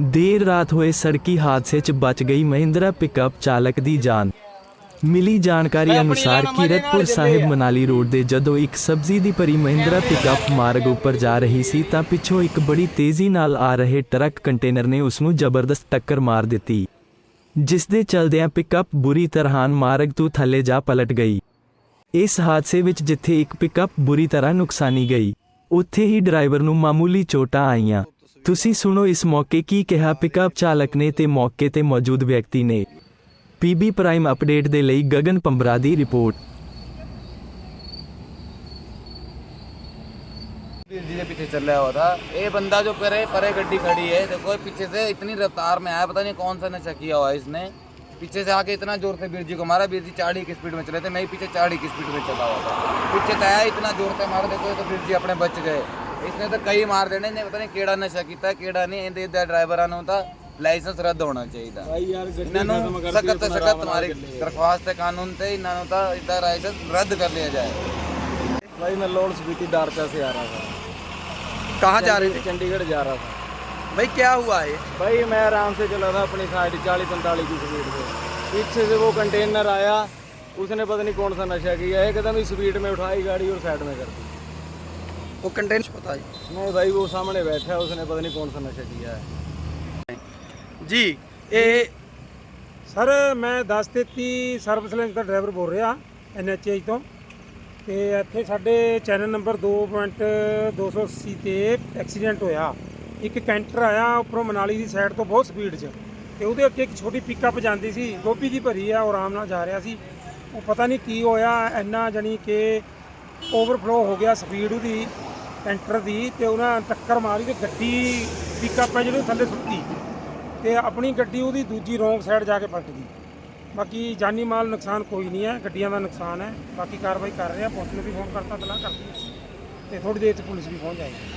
ਦੇਰ ਰਾਤ ਹੋਏ ਸੜਕੀ ਹਾਦਸੇ 'ਚ ਬਚ ਗਈ ਮਹਿੰਦਰਾ ਪਿਕਅਪ ਚਾਲਕ ਦੀ ਜਾਨ। ਮਿਲੀ ਜਾਣਕਾਰੀ ਅਨੁਸਾਰ ਕੀਰਤਪੁਰ ਸਾਹਿਬ ਮਨਾਲੀ ਰੋਡ ਦੇ ਜਦੋਂ ਇੱਕ ਸਬਜ਼ੀ ਦੀ ਭਰੀ ਮਹਿੰਦਰਾ ਪਿਕਅਪ ਮਾਰਗ ਉੱਪਰ ਜਾ ਰਹੀ ਸੀ ਤਾਂ ਪਿੱਛੋਂ ਇੱਕ ਬੜੀ ਤੇਜ਼ੀ ਨਾਲ ਆ ਰਹੇ ਟਰੱਕ ਕੰਟੇਨਰ ਨੇ ਉਸ ਨੂੰ ਜ਼ਬਰਦਸਤ ਟੱਕਰ ਮਾਰ ਦਿੱਤੀ ਜਿਸ ਦੇ ਚਲਦਿਆਂ ਪਿਕਅਪ ਬੁਰੀ ਤਰ੍ਹਾਂ ਮਾਰਗ ਤੋਂ ਥੱਲੇ ਜਾ ਪਲਟ ਗਈ। ਇਸ ਹਾਦਸੇ ਵਿੱਚ ਜਿੱਥੇ ਇੱਕ ਪਿਕਅਪ ਬੁਰੀ ਤਰ੍ਹਾਂ ਨੁਕਸਾਨੀ ਗਈ ਉੱਥੇ ਹੀ ਡਰਾਈਵਰ ਨੂੰ ਮਾਮੂਲੀ ਚੋਟਾਂ ਆਈਆਂ। ਤੁਸੀਂ ਸੁਣੋ ਇਸ ਮੌਕੇ ਕੀ ਕਿਹਾ ਪਿਕਅਪ ਚਾਲਕ ਨੇ ਤੇ ਮੌਕੇ ਤੇ ਮੌਜੂਦ ਵਿਅਕਤੀ ਨੇ ਪੀਬੀ ਪ੍ਰਾਈਮ ਅਪਡੇਟ ਦੇ ਲਈ ਗਗਨ ਪੰਬਰਾ ਦੀ ਰਿਪੋਰਟ जी से पीछे चल रहा हुआ था ये बंदा जो करे परे गड्डी खड़ी है देखो पीछे से इतनी रफ्तार में आया पता नहीं कौन सा नशा किया हुआ है इसने पीछे से आके इतना जोर से बिरजी को मारा बिरजी चाड़ी की स्पीड में चले थे मैं पीछे चाड़ी की स्पीड में चला हुआ था पीछे से आया इतना जोर से मारा देखो तो बिरजी अपने बच गए इसने तो कई मार देने ने पता नहीं केड़ा नशा किया केड़ा नहीं ਇਹਦੇ ਦਾ ਡਰਾਈਵਰਾਂ ਨੂੰ ਤਾਂ ਲਾਇਸੈਂਸ ਰੱਦ ਹੋਣਾ ਚਾਹੀਦਾ ਭਾਈ ਯਾਰ ਇਹਨਾਂ ਨੂੰ ਸਖਤ ਤੋਂ ਸਖਤ ਹਮਾਰੀ ਦਰਖਾਸਤ ਹੈ ਕਾਨੂੰਨ ਤੇ ਇਹਨਾਂ ਨੂੰ ਤਾਂ ਇਹਦਾ ਲਾਇਸੈਂਸ ਰੱਦ ਕਰ ਲਿਆ ਜਾਏ भाई मैं लोड स्पीति दारचा से आ रहा था कहाँ जा रहे थे चंडीगढ़ जा रहा था भाई क्या हुआ है भाई मैं आराम से चला था अपनी साइड चालीस पैंतालीस की स्पीड से पीछे से वो कंटेनर आया उसने पता नहीं कौन सा नशा किया एकदम ही स्पीड में उठाई गाड़ी और साइड में कर दी वो कंटेनर पता है नहीं भाई वो सामने बैठा है उसने पता नहीं कौन सा नशा किया है जी ये ਸਰ ਮੈਂ 1033 ਸਰਵਿਸ ਲਾਈਨ ਦਾ ਡਰਾਈਵਰ ਬੋਲ ਰਿਹਾ ਐਨਐਚਆਈ ਤੋਂ ਤੇ ਇੱਥੇ ਸਾਡੇ ਚੈਨਲ ਨੰਬਰ 2.280 ਤੇ ਐਕਸੀਡੈਂਟ ਹੋਇਆ ਇੱਕ ਕੈਂਟਰ ਆਇਆ ਉੱਪਰੋਂ ਮਨਾਲੀ ਦੀ ਸਾਈਡ ਤੋਂ ਬਹੁਤ ਸਪੀਡ 'ਚ ਤੇ ਉਹਦੇ ਅੱਗੇ ਇੱਕ ਛੋਟੀ ਪਿਕਅਪ ਜਾਂਦੀ ਸੀ ਗੋਭੀ ਦੀ ਭਰੀ ਆ ਉਹ ਆਰਾਮ ਨਾਲ ਜਾ ਰਿਹਾ ਸੀ ਉਹ ਪਤਾ ਨਹੀਂ ਕੀ ਹੋਇਆ ਇੰਨਾ ਜਾਣੀ ਕਿ ਓਵਰਫਲੋ ਹੋ ਗਿਆ ਸਪੀਡ ਉਹਦੀ ਐਂਟਰ ਦੀ ਤੇ ਉਹਨਾਂ ਟੱਕਰ ਮਾਰੀ ਤੇ ਗੱਡੀ ਪਿਕਅਪ ਹੈ ਜਿਹੜੀ ਉਹ ਥੱਲੇ ਸੁੱਟੀ। ਤੇ ਆਪਣੀ ਗੱਡੀ ਉਹਦੀ ਦੂਜੀ ਰੋਂਗ ਸਾਈਡ ਜਾ ਕੇ ਪਲਟ ਗਈ। ਬਾਕੀ ਜਾਨੀ ਮਾਲ ਨੁਕਸਾਨ ਕੋਈ ਨਹੀਂ ਹੈ, ਗੱਡੀਆਂ ਦਾ ਨੁਕਸਾਨ ਹੈ। ਬਾਕੀ ਕਾਰਵਾਈ ਕਰ ਰਹੇ ਆ ਪੁਲਿਸ ਨੂੰ ਵੀ ਫੋਨ ਕਰਤਾ ਤਲਾ ਕਰਤੀ ਤੇ ਥੋੜੀ ਦੇਰ ਚ ਪੁਲਿਸ ਵੀ ਪਹੁੰਚ ਜਾਏਗੀ।